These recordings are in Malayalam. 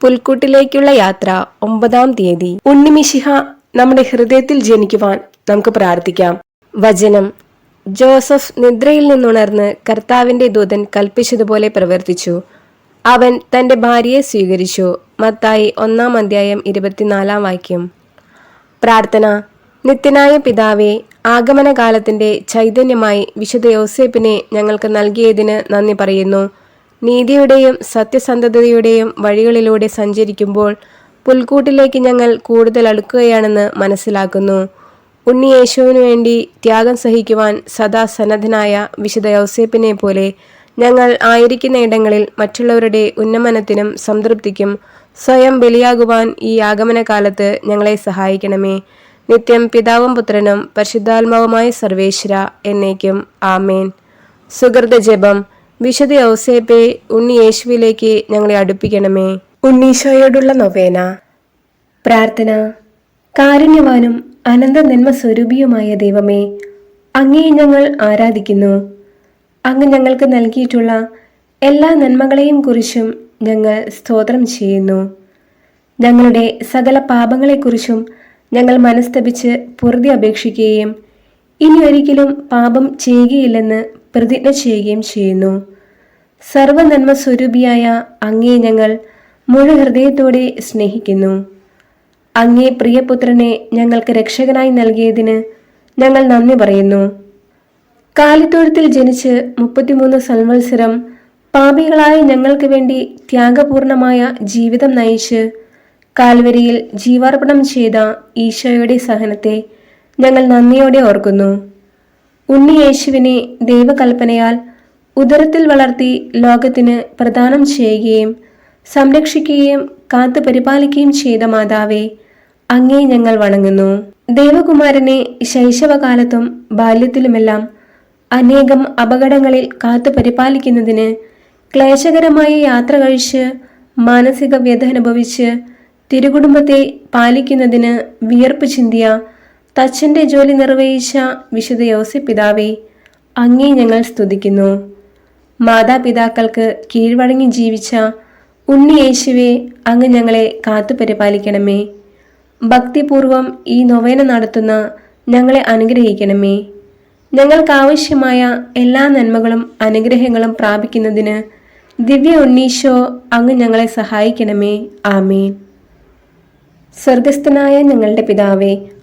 പുൽക്കൂട്ടിലേക്കുള്ള യാത്ര ഒമ്പതാം തീയതി. ഉണ്ണിമിശിഹ നമ്മുടെ ഹൃദയത്തിൽ ജനിക്കുവാൻ നമുക്ക് പ്രാർത്ഥിക്കാം. വചനം. ജോസഫ് നിദ്രയിൽ നിന്നുണർന്ന് കർത്താവിന്റെ ദൂതൻ കൽപ്പിച്ചതുപോലെ പ്രവർത്തിച്ചു. അവൻ തന്റെ ഭാര്യയെ സ്വീകരിച്ചു. മത്തായി ഒന്നാം അധ്യായം ഇരുപത്തിനാലാം വാക്യം. പ്രാർത്ഥന. നിത്യനായ പിതാവേ ആഗമനകാലത്തിന്റെ ചൈതന്യമായി വിശുദ്ധ യോസേപ്പിനെ ഞങ്ങൾക്ക് നൽകിയതിന് നന്ദി പറയുന്നു. നീതിയുടെയും സത്യസന്ധതയുടെയും വഴികളിലൂടെ സഞ്ചരിക്കുമ്പോൾ പുൽക്കൂട്ടിലേക്ക് ഞങ്ങൾ കൂടുതൽ അടുക്കുകയാണെന്ന് മനസ്സിലാക്കുന്നു. ഉണ്ണി യേശുവിനു വേണ്ടി ത്യാഗം സഹിക്കുവാൻ സദാ സന്നദ്ധനായ വിശുദ്ധ യൗസേപ്പിനെ പോലെ ഞങ്ങൾ ആയിരിക്കുന്ന ഇടങ്ങളിൽ മറ്റുള്ളവരുടെ ഉന്നമനത്തിനും സംതൃപ്തിക്കും സ്വയം ബലിയാകുവാൻ ഈ ആഗമനകാലത്ത് ഞങ്ങളെ സഹായിക്കണമേ. നിത്യം പിതാവും പുത്രനും പരിശുദ്ധാത്മാവുമായ സർവേശ്വര എന്നേക്കും ആമേൻ. സുഹൃത ജപം. വിശുദ്ധ ഔസേപ്പെ ഉണ്ണി യേശുവിലേക്ക് ഞങ്ങളെ അടുപ്പിക്കണമേ. ഉണ്ണീശോയോടുള്ള നൊവേന. പ്രാർത്ഥന. കാരുണ്യവാനും അനന്ത നന്മ സ്വരൂപിയുമായ ദൈവമേ അങ്ങേ ഞങ്ങൾ ആരാധിക്കുന്നു. അങ്ങ് ഞങ്ങൾക്ക് നൽകിയിട്ടുള്ള എല്ലാ നന്മകളെയും കുറിച്ചും ഞങ്ങൾ സ്തോത്രം ചെയ്യുന്നു. ഞങ്ങളുടെ സകല പാപങ്ങളെക്കുറിച്ചും ഞങ്ങൾ മനസ്തപിച്ച് പൊറുതി അപേക്ഷിക്കുകയും ഇനി ഒരിക്കലും പാപം ചെയ്യുകയില്ലെന്ന് പ്രതിജ്ഞ ചെയ്യുകയും ചെയ്യുന്നു. സർവനന്മ സ്വരൂപിയായ അങ്ങേ ഞങ്ങൾ മുഴു ഹൃദയത്തോടെ സ്നേഹിക്കുന്നു. അങ്ങേ പ്രിയപുത്രനെ ഞങ്ങൾക്ക് രക്ഷകനായി നൽകിയതിന് ഞങ്ങൾ നന്ദി പറയുന്നു. കാലിത്തൊഴുത്തിൽ ജനിച്ച് മുപ്പത്തിമൂന്ന് സംവത്സരം പാപികളായ ഞങ്ങൾക്ക് വേണ്ടി ത്യാഗപൂർണമായ ജീവിതം നയിച്ച് കാൽവരിയിൽ ജീവാർപ്പണം ചെയ്ത ഈശോയുടെ സഹനത്തെ ഞങ്ങൾ നന്ദിയോടെ ഓർക്കുന്നു. ഉണ്ണി യേശുവിനെ ദൈവകൽപ്പനയാൽ ഉദരത്തിൽ വളർത്തി ലോകത്തിന് പ്രദാനം ചെയ്യുകയും സംരക്ഷിക്കുകയും കാത്തു പരിപാലിക്കുകയും ചെയ്ത മാതാവേ അങ്ങേ ഞങ്ങൾ വണങ്ങുന്നു. ദേവകുമാരനെ ശൈശവകാലത്തും ബാല്യത്തിലുമെല്ലാം അനേകം അപകടങ്ങളിൽ കാത്തു പരിപാലിക്കുന്നതിന് ക്ലേശകരമായ യാത്ര കഴിച്ച് മാനസിക വ്യഥ അനുഭവിച്ച് തിരുകുടുംബത്തെ പാലിക്കുന്നതിന് വിയർപ്പ് ചിന്തിയ തച്ചന്റെ ജോലി നിർവഹിച്ച വിശുദ്ധ യോസി പിതാവെ അങ്ങേ ഞങ്ങൾ സ്തുതിക്കുന്നു. മാതാപിതാക്കൾക്ക് കീഴ്വഴങ്ങി ജീവിച്ച ഉണ്ണി യേശുവെ അങ്ങ് ഞങ്ങളെ കാത്തുപരിപാലിക്കണമേ ഭക്തിപൂർവം ഈ നൊവേന നടത്തുന്ന ഞങ്ങളെ അനുഗ്രഹിക്കണമേ. ഞങ്ങൾക്കാവശ്യമായ എല്ലാ നന്മകളും അനുഗ്രഹങ്ങളും പ്രാപിക്കുന്നതിന് ദിവ്യ ഉണ്ണീശോ അങ്ങ് ഞങ്ങളെ സഹായിക്കണമേ. ആമേൻ. സ്വർഗസ്ഥനായ ഞങ്ങളുടെ പിതാവേ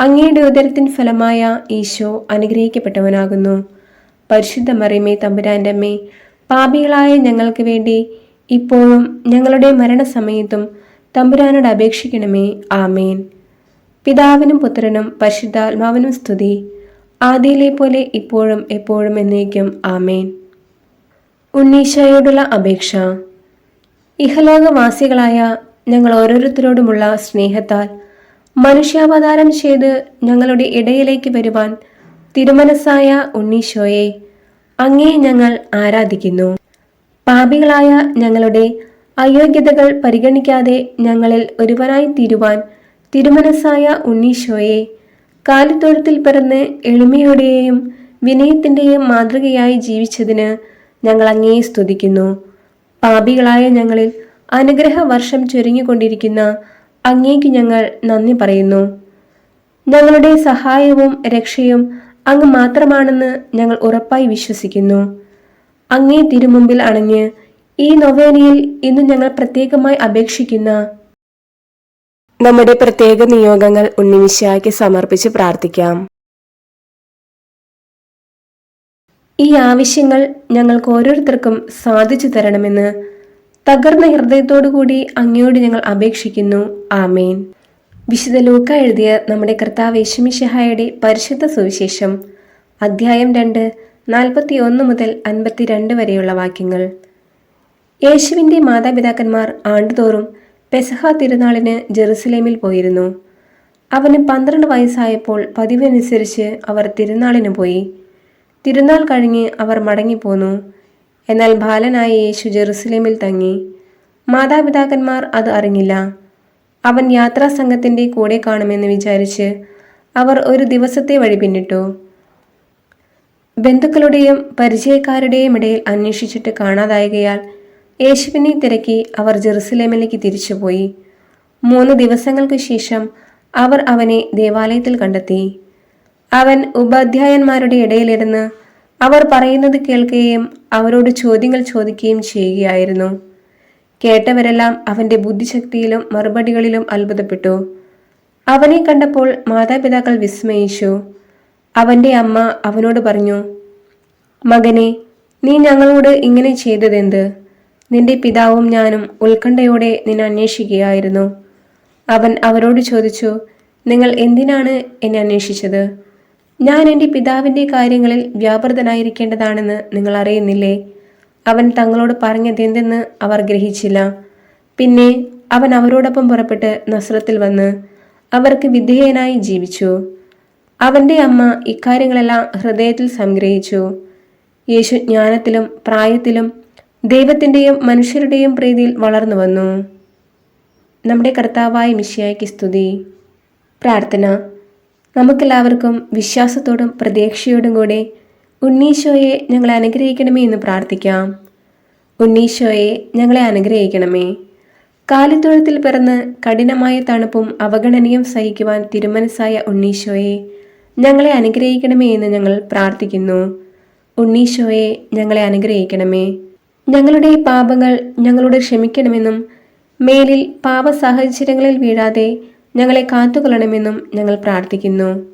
അങ്ങയുടെ ഉദരത്തിൻ ഫലമായ ഈശോ അനുഗ്രഹിക്കപ്പെട്ടവനാകുന്നു. പരിശുദ്ധ മറിയമേ തമ്പുരാന്റെ അമ്മേ പാപികളായ ഞങ്ങൾക്ക് വേണ്ടി ഇപ്പോഴും ഞങ്ങളുടെ മരണസമയത്തും തമ്പുരാനോട് അപേക്ഷിക്കണമേ. ആമേൻ. പിതാവിനും പുത്രനും പരിശുദ്ധാത്മാവിനും സ്തുതി. ആദിയിലെ പോലെ ഇപ്പോഴും എപ്പോഴും എന്നേക്കും. ആമേൻ. ഉണ്ണീശോയോടുള്ള അപേക്ഷ. ഇഹലോകവാസികളായ ഞങ്ങൾ ഓരോരുത്തരോടുമുള്ള സ്നേഹത്താൽ മനുഷ്യാവതാരം ചെയ്ത് ഞങ്ങളുടെ ഇടയിലേക്ക് വരുവാൻ തിരുമനസ്സായ ഉണ്ണീശോയെ അങ്ങേ ഞങ്ങൾ ആരാധിക്കുന്നു. പാപികളായ ഞങ്ങളുടെ അയോഗ്യതകൾ പരിഗണിക്കാതെ ഞങ്ങളിൽ ഒരുവനായി തീരുവാൻ തിരുമനസ്സായ ഉണ്ണീശോയെ കാലിത്തൊഴുത്തിൽ പിറന്ന് എളിമയുടെയും വിനയത്തിന്റെയും മാതൃകയായി ജീവിച്ചതിന് ഞങ്ങൾ അങ്ങേ സ്തുതിക്കുന്നു. പാപികളായ ഞങ്ങളിൽ അനുഗ്രഹ വർഷം ചൊരിഞ്ഞുകൊണ്ടിരിക്കുന്ന അങ്ങേക്ക് ഞങ്ങൾ നന്ദി പറയുന്നു. ഞങ്ങളുടെ സഹായവും രക്ഷയും അങ്ങ് മാത്രമാണെന്ന് ഞങ്ങൾ ഉറപ്പായി വിശ്വസിക്കുന്നു. അങ്ങേ തിരുമുമ്പിൽ അണഞ്ഞ് ഈ നൊവേനയിൽ ഇന്ന് ഞങ്ങൾ പ്രത്യേകമായി അപേക്ഷിക്കുന്ന നമ്മുടെ പ്രത്യേക നിയോഗങ്ങൾ ഉണ്ണിമിശായ്ക്ക് സമർപ്പിച്ച് പ്രാർത്ഥിക്കാം. ഈ ആവശ്യങ്ങൾ ഞങ്ങൾക്ക് ഓരോരുത്തർക്കും സാധിച്ചു തരണമെന്ന് തകർന്ന ഹൃദയത്തോടുകൂടി അങ്ങയോട് ഞങ്ങൾ അപേക്ഷിക്കുന്നു. ആമേൻ. വിശുദ്ധ ലൂക്ക എഴുതിയ നമ്മുടെ കർത്താവ് യേശുമിഷഹായുടെ പരിശുദ്ധ സുവിശേഷം അധ്യായം രണ്ട് നാൽപ്പത്തി ഒന്ന് മുതൽ അൻപത്തിരണ്ട് വരെയുള്ള വാക്യങ്ങൾ. യേശുവിന്റെ മാതാപിതാക്കന്മാർ ആണ്ടുതോറും പെസഹ തിരുനാളിന് ജെറുസലേമിൽ പോയിരുന്നു. അവന് പന്ത്രണ്ട് വയസ്സായപ്പോൾ പതിവനുസരിച്ച് അവർ തിരുനാളിന് പോയി. തിരുനാൾ കഴിഞ്ഞ് അവർ മടങ്ങിപ്പോന്നു. എന്നാൽ ബാലനായ യേശു ജെറുസലേമിൽ തങ്ങി. മാതാപിതാക്കന്മാർ അത് അറിഞ്ഞില്ല. അവൻ യാത്രാ സംഘത്തിന്റെ കൂടെ കാണുമെന്ന് വിചാരിച്ച് അവർ ഒരു ദിവസത്തെ വഴി പിന്നിട്ടു. ബന്ധുക്കളുടെയും പരിചയക്കാരുടെയും ഇടയിൽ അന്വേഷിച്ചിട്ട് കാണാതായകയാൽ യേശുവിനെ തിരക്കി അവർ ജെറുസലേമിലേക്ക് തിരിച്ചുപോയി. മൂന്ന് ദിവസങ്ങൾക്ക് ശേഷം അവർ അവനെ ദേവാലയത്തിൽ കണ്ടെത്തി. അവൻ ഉപാധ്യായന്മാരുടെ ഇടയിലിരുന്ന് അവർ പറയുന്നത് കേൾക്കുകയും അവരോട് ചോദ്യങ്ങൾ ചോദിക്കുകയും ചെയ്യുകയായിരുന്നു. കേട്ടവരെല്ലാം അവന്റെ ബുദ്ധിശക്തിയിലും മറുപടികളിലും അത്ഭുതപ്പെട്ടു. അവനെ കണ്ടപ്പോൾ മാതാപിതാക്കൾ വിസ്മയിച്ചു. അവന്റെ അമ്മ അവനോട് പറഞ്ഞു മകനെ നീ ഞങ്ങളോട് ഇങ്ങനെ ചെയ്തതെന്ത്? നിന്റെ പിതാവും ഞാനും ഉത്കണ്ഠയോടെ നിന്നെ അന്വേഷിക്കുകയായിരുന്നു. അവൻ അവരോട് ചോദിച്ചു നിങ്ങൾ എന്തിനാണ് എന്നെ അന്വേഷിച്ചത്? ഞാൻ എന്റെ പിതാവിന്റെ കാര്യങ്ങളിൽ വ്യാപൃതനായിരിക്കേണ്ടതാണെന്ന് നിങ്ങൾ അറിയുന്നില്ലേ? അവൻ തങ്ങളോട് പറഞ്ഞതെന്തെന്ന് അവർ ഗ്രഹിച്ചില്ല. പിന്നെ അവൻ അവരോടൊപ്പം പുറപ്പെട്ട് നസ്രത്തിൽ വന്ന് അവർക്ക് വിധേയനായി ജീവിച്ചു. അവന്റെ അമ്മ ഇക്കാര്യങ്ങളെല്ലാം ഹൃദയത്തിൽ സംഗ്രഹിച്ചു. യേശു ജ്ഞാനത്തിലും പ്രായത്തിലും ദൈവത്തിന്റെയും മനുഷ്യരുടെയും പ്രീതിയിൽ വളർന്നു വന്നു. നമ്മുടെ കർത്താവായ മിശിയായ്ക്ക് സ്തുതി. പ്രാർത്ഥന. നമുക്കെല്ലാവർക്കും വിശ്വാസത്തോടും പ്രതീക്ഷയോടും കൂടെ ഉണ്ണീശോയെ ഞങ്ങളെ അനുഗ്രഹിക്കണമേ എന്ന് പ്രാർത്ഥിക്കാം. ഉണ്ണീശോയെ ഞങ്ങളെ അനുഗ്രഹിക്കണമേ. കാലിത്തൊഴുത്തിൽ പിറന്ന് കഠിനമായ തണുപ്പും അവഗണനയും സഹിക്കുവാൻ തിരുമനസ്സായ ഉണ്ണീശോയെ ഞങ്ങളെ അനുഗ്രഹിക്കണമേ എന്ന് ഞങ്ങൾ പ്രാർത്ഥിക്കുന്നു. ഉണ്ണീശോയെ ഞങ്ങളെ അനുഗ്രഹിക്കണമേ. ഞങ്ങളുടെ പാപങ്ങൾ ഞങ്ങളോട് ക്ഷമിക്കണമെന്നും മേലിൽ പാപ സാഹചര്യങ്ങളിൽ വീഴാതെ ഞങ്ങളെ കാത്തുകൊള്ളണമെന്നും ഞങ്ങൾ പ്രാർത്ഥിക്കുന്നു.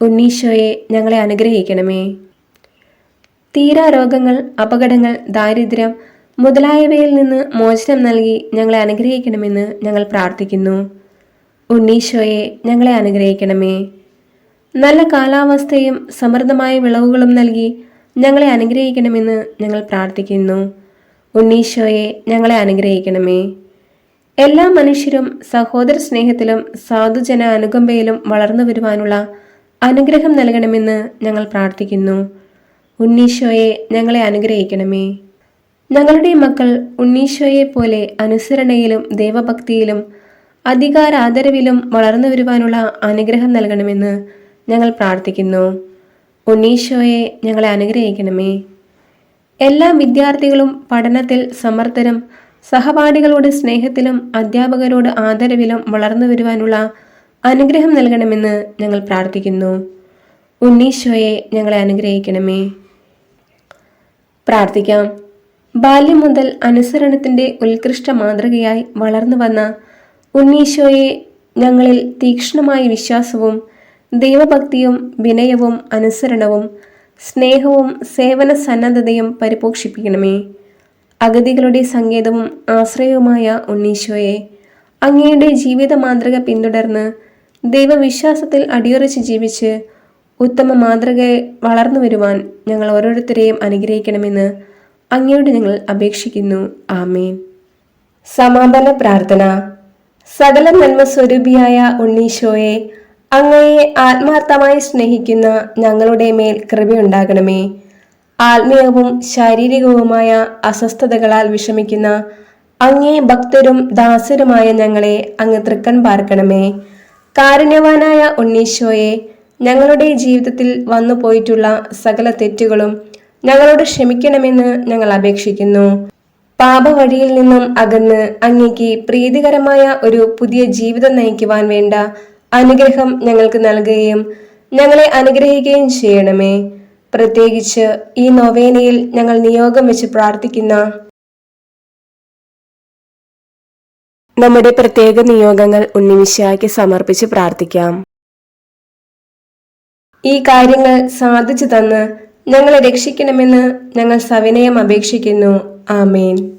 ഉണ്ണീശോയെ ഞങ്ങളെ അനുഗ്രഹിക്കണമേ. തീരാരോഗങ്ങൾ അപകടങ്ങൾ ദാരിദ്ര്യം മുതലായവയിൽ നിന്ന് മോചനം നൽകി ഞങ്ങളെ അനുഗ്രഹിക്കണമെന്ന് ഞങ്ങൾ പ്രാർത്ഥിക്കുന്നു. ഉണ്ണീശോയെ ഞങ്ങളെ അനുഗ്രഹിക്കണമേ. നല്ല കാലാവസ്ഥയും സമൃദ്ധമായ വിളവുകളും നൽകി ഞങ്ങളെ അനുഗ്രഹിക്കണമെന്ന് ഞങ്ങൾ പ്രാർത്ഥിക്കുന്നു. ഉണ്ണീശോയെ ഞങ്ങളെ അനുഗ്രഹിക്കണമേ. എല്ലാ മനുഷ്യരും സഹോദര സ്നേഹത്തിലും സാധുജന അനുകമ്പയിലും വളർന്നു വരുവാനുള്ള അനുഗ്രഹം നൽകണമെന്ന് ഞങ്ങൾ പ്രാർത്ഥിക്കുന്നു. ഉണ്ണീശോയെ ഞങ്ങളെ അനുഗ്രഹിക്കണമേ. ഞങ്ങളുടെ മക്കൾ ഉണ്ണീശോയെ പോലെ അനുസരണയിലും ദൈവഭക്തിയിലും അധികാരാദരവിലും വളർന്നു വരുവാനുള്ള അനുഗ്രഹം നൽകണമെന്ന് ഞങ്ങൾ പ്രാർത്ഥിക്കുന്നു. ഉണ്ണീശോയെ ഞങ്ങളെ അനുഗ്രഹിക്കണമേ. എല്ലാ വിദ്യാർത്ഥികളും പഠനത്തിൽ സമർത്ഥരും സഹപാഠികളോട് സ്നേഹത്തിലും അധ്യാപകരോട് ആദരവിലും വളർന്നു വരുവാനുള്ള അനുഗ്രഹം നൽകണമെന്ന് ഞങ്ങൾ പ്രാർത്ഥിക്കുന്നു. ഉണ്ണീശോയെ ഞങ്ങളെ അനുഗ്രഹിക്കണമേ. പ്രാർത്ഥിക്കാം. ബാല്യം മുതൽ അനുസരണത്തിന്റെ ഉത്കൃഷ്ട മാതൃകയായി വളർന്നു വന്ന ഉണ്ണീശോയെ ഞങ്ങളിൽ തീക്ഷ്ണമായ വിശ്വാസവും ദൈവഭക്തിയും വിനയവും അനുസരണവും സ്നേഹവും സേവന സന്നദ്ധതയും പരിപോഷിപ്പിക്കണമേ. അഗതികളുടെ സങ്കേതവും ആശ്രയവുമായ ഉണ്ണീശോയെ അങ്ങയുടെ ജീവിത മാതൃക പിന്തുടർന്ന് ദൈവവിശ്വാസത്തിൽ അടിയുറച്ച് ജീവിച്ച് ഉത്തമ മാതൃകയെ വളർന്നു വരുവാൻ ഞങ്ങൾ ഓരോരുത്തരെയും അനുഗ്രഹിക്കണമെന്ന് അങ്ങയോട് ഞങ്ങൾ അപേക്ഷിക്കുന്നു. ആമേൻ. സമാപന പ്രാർത്ഥന. സകല നന്മ സ്വരൂപിയായ ഉണ്ണീശോയെ അങ്ങയെ ആത്മാർത്ഥമായി സ്നേഹിക്കുന്ന ഞങ്ങളുടെ മേൽ കൃപയുണ്ടാകണമേ. ആത്മീയവും ശാരീരികവുമായ അസ്വസ്ഥതകളാൽ വിഷമിക്കുന്ന അങ്ങേ ഭക്തരും ദാസരുമായ ഞങ്ങളെ അങ്ങ് തൃക്കൺ പാർക്കണമേ. കാരുണ്യവാനായ ഉണ്ണീശോയെ ഞങ്ങളുടെ ജീവിതത്തിൽ വന്നു പോയിട്ടുള്ള സകല തെറ്റുകളും ഞങ്ങളോട് ക്ഷമിക്കണമെന്ന് ഞങ്ങൾ അപേക്ഷിക്കുന്നു. പാപവഴിയിൽ നിന്നും അകന്ന് അങ്ങേക്ക് പ്രീതികരമായ ഒരു പുതിയ ജീവിതം നയിക്കുവാൻ വേണ്ട അനുഗ്രഹം ഞങ്ങൾക്ക് നൽകുകയും ഞങ്ങളെ അനുഗ്രഹിക്കുകയും ചെയ്യണമേ. പ്രത്യേകിച്ച് ഈ നൊവേനയിൽ ഞങ്ങൾ നിയോഗം വെച്ച് പ്രാർത്ഥിക്കുന്ന നമ്മുടെ പ്രത്യേക നിയോഗങ്ങൾ ഉണ്ണിമിശായ്ക്ക് സമർപ്പിച്ച് പ്രാർത്ഥിക്കാം. ഈ കാര്യങ്ങൾ സാധിച്ചു തന്ന് ഞങ്ങളെ രക്ഷിക്കണമെന്ന് ഞങ്ങൾ സവിനയം അപേക്ഷിക്കുന്നു. ആമേൻ.